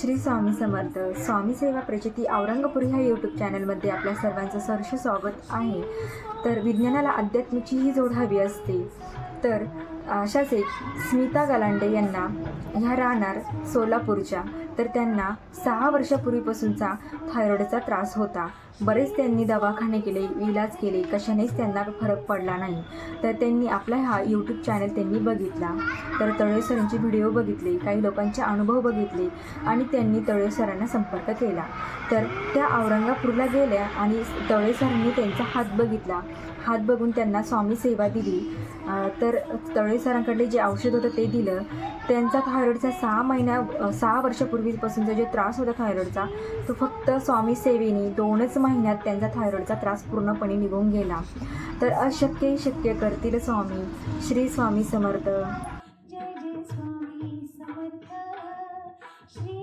श्री स्वामी समर्थ. स्वामी सेवा प्रचिती औरंगपुरी ह्या यूट्यूब चॅनलमध्ये आपल्या सर्वांचं सहर्ष स्वागत आहे. तर विज्ञानाला अध्यात्माची ही जोड हवी असते. तर अशाच एक स्मिता गलांडे यांना ह्या राहणार सोलापूरच्या. तर त्यांना सहा वर्षापूर्वीपासूनचा थायरॉईडचा त्रास होता. बरेच त्यांनी दवाखाने केले इलाज केले. कशानेच त्यांना फरक पडला नाही. तर त्यांनी आपला हा यूट्यूब चॅनल त्यांनी बघितला. तर तळे सरांचे व्हिडिओ बघितले काही लोकांचे अनुभव बघितले आणि त्यांनी तळे सरांना संपर्क केला. तर त्या औरंगापूरला गेल्या आणि तळे सरांनी त्यांचा हात बघितला. हात बघून त्यांना स्वामी सेवा दिली. तर तळे सरांकडे जे औषध होतं ते दिलं. त्यांचा थायरॉईडचा सहा महिन्या सहा वर्षापूर्वीपासूनचा जो त्रास होता थायरॉईडचा तो फक्त स्वामी सेवेने दोनच महिन्यात त्यांचा थायरॉईडचा त्रास पूर्णपणे निघून गेला. तर अशक्य शक्य करतील स्वामी. श्री स्वामी समर्थ. जय जय स्वामी समर्थ. श्री